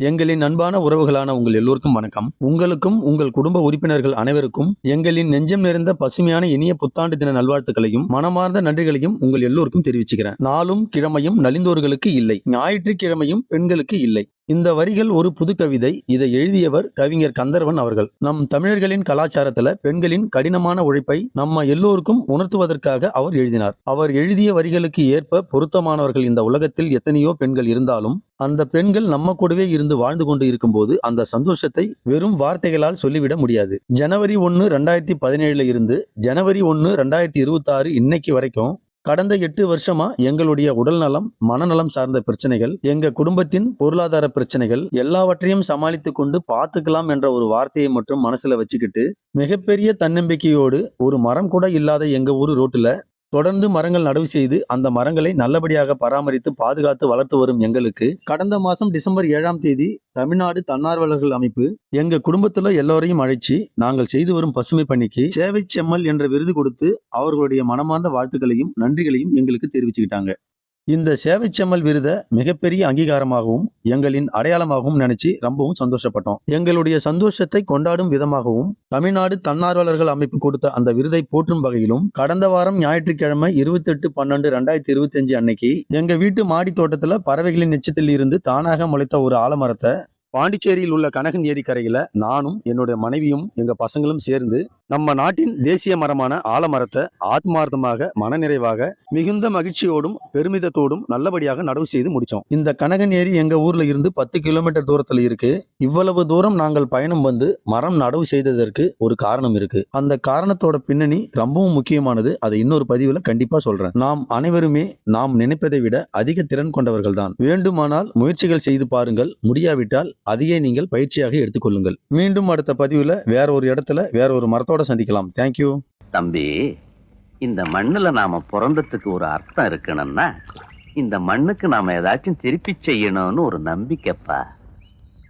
எங்களின் அன்பான உறவுகளான உங்கள் எல்லோருக்கும் வணக்கம். உங்களுக்கும் உங்கள் குடும்ப உறுப்பினர்கள் அனைவருக்கும் எங்களின் நெஞ்சம் நிறைந்த பசுமையான இனிய புத்தாண்டு தின நல்வாழ்த்துக்களையும் மனமார்ந்த நன்றிகளையும் உங்கள் எல்லோருக்கும் தெரிவிச்சுக்கிறேன். நாளும் கிழமையும் நலிந்தோர்களுக்கு இல்லை. ஞாயிற்றுக்கிழமையும் பெண்களுக்கு இல்லை. இந்த வரிகள் ஒரு புது கவிதை இதை எழுதியவர் கவிஞர் கந்தர்வன் அவர்கள். நம் தமிழர்களின் கலாச்சாரத்துல பெண்களின் கடினமான உழைப்பை நம்ம எல்லோருக்கும் உணர்த்துவதற்காக அவர் எழுதினார். அவர் எழுதிய வரிகளுக்கு ஏற்ப பொருத்தமானவர்கள் இந்த உலகத்தில் எத்தனையோ பெண்கள் இருந்தாலும் அந்த பெண்கள் நம்ம கூடவே இருந்து வாழ்ந்து கொண்டு இருக்கும்போது அந்த சந்தோஷத்தை வெறும் வார்த்தைகளால் சொல்லிவிட முடியாது. ஜனவரி ஒன்று ரெண்டாயிரத்தி பதினேழுல இருந்து ஜனவரி ஒன்று ரெண்டாயிரத்தி இருபத்தி ஆறு இன்னைக்கு வரைக்கும் கடந்த எட்டு வருஷமா எங்களுடைய உடல் நலம் மனநலம் சார்ந்த பிரச்சனைகள் எங்க குடும்பத்தின் பொருளாதார பிரச்சனைகள் எல்லாவற்றையும் சமாளித்து கொண்டு பார்த்துக்கலாம் என்ற ஒரு வார்த்தையை மட்டும் மனசுல வச்சுக்கிட்டு மிகப்பெரிய தன்னம்பிக்கையோடு ஒரு மரம் கூட இல்லாத எங்க ஊர் ரோட்டுல தொடர்ந்து மரங்கள் நடவு செய்து அந்த மரங்களை நல்லபடியாக பராமரித்து பாதுகாத்து வளர்த்து வரும் எங்களுக்கு கடந்த மாதம் டிசம்பர் ஏழாம் தேதி தமிழ்நாடு தன்னார்வலர்கள் அமைப்பு எங்க குடும்பத்துல எல்லோரையும் அழைச்சி நாங்கள் செய்து வரும் பசுமை பணிக்கு சேவை செம்மல் என்ற விருது கொடுத்து அவர்களுடைய மனமார்ந்த வாழ்த்துக்களையும் நன்றிகளையும் எங்களுக்கு தெரிவிச்சுக்கிட்டாங்க. இந்த சேவை செம்மல் விருதை மிகப்பெரிய அங்கீகாரமாகவும் எங்களின் அடையாளமாகவும் நினைச்சு ரொம்பவும் சந்தோஷப்பட்டோம். எங்களுடைய சந்தோஷத்தை கொண்டாடும் விதமாகவும் தமிழ்நாடு தன்னார்வலர்கள் அமைப்பு கொடுத்த அந்த விருதை போற்றும் வகையிலும் கடந்த வாரம் ஞாயிற்றுக்கிழமை இருபத்தெட்டு பன்னெண்டு ரெண்டாயிரத்தி இருபத்தஞ்சு அன்னைக்கு எங்க வீட்டு மாடி தோட்டத்துல பறவைகளின் நிச்சத்தில் இருந்து தானாக முளைத்த ஒரு ஆலமரத்தை பாண்டிச்சேரியில் உள்ள கனகன் ஏரிக்கரையில நானும் என்னுடைய மனைவியும் எங்க பசங்களும் சேர்ந்து நம்ம நாட்டின் தேசிய மரமான ஆலமரத்தை ஆத்மார்த்தமாக மனநிறைவாக மிகுந்த மகிழ்ச்சியோடும் பெருமிதத்தோடும் நல்லபடியாக நடவு செய்து முடிச்சோம். இந்த கனகன் ஏரி எங்க ஊர்ல இருந்து பத்து கிலோமீட்டர் தூரத்துல இருக்கு. இவ்வளவு தூரம் நாங்கள் பயணம் வந்து மரம் நடவு செய்ததற்கு ஒரு காரணம் இருக்கு. அந்த காரணத்தோட பின்னணி ரொம்பவும் முக்கியமானது. அதை இன்னொரு பதிவுல கண்டிப்பா சொல்றேன். நாம் அனைவருமே நாம் நினைப்பதை விட அதிக திறன் கொண்டவர்கள் தான் வேண்டுமானால் முயற்சிகள் செய்து பாருங்கள். முடியாவிட்டால் அதையே நீங்கள் பயிற்சியாக எடுத்துக்கொள்ளுங்கள். மீண்டும் அடுத்த பதிவில் வேற ஒரு இடத்துல வேற ஒரு மரத்தோட சந்திக்கலாம். தேங்க்யூ தம்பி இந்த மண்ணுல நாம பிறந்ததுக்கு ஒரு அர்த்தம் இருக்கணும்னா இந்த மண்ணுக்கு நாம ஏதாச்சும் திருப்பி செய்யணும்னு ஒரு நம்பிக்கைப்பா.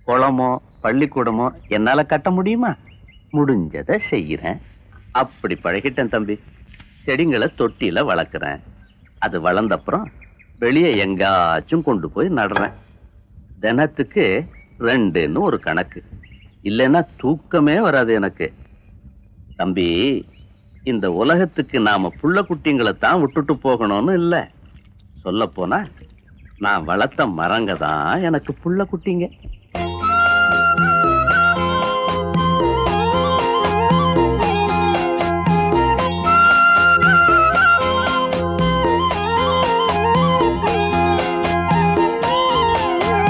குளமோ பள்ளிக்கூடமோ என்னால கட்ட முடியுமா? முடிஞ்சதை செய்யறேன். அப்படி பழகிட்டேன் தம்பி. செடிங்களை தொட்டியில வளர்க்குறேன். அது வளர்ந்தப்புறம் வெளியே எங்காச்சும் கொண்டு போய் நடுறேன். தினத்துக்கு ரெண்டுன்னு ஒரு கணக்கு. இல்லைன்னா தூக்கமே வராது எனக்கு. தம்பி இந்த உலகத்துக்கு நாம புள்ள குட்டிங்களை தான் விட்டுட்டு போகணும்னு இல்லை. சொல்ல போனா நான் வளர்த்த மரங்க தான் எனக்கு புள்ள குட்டிங்க.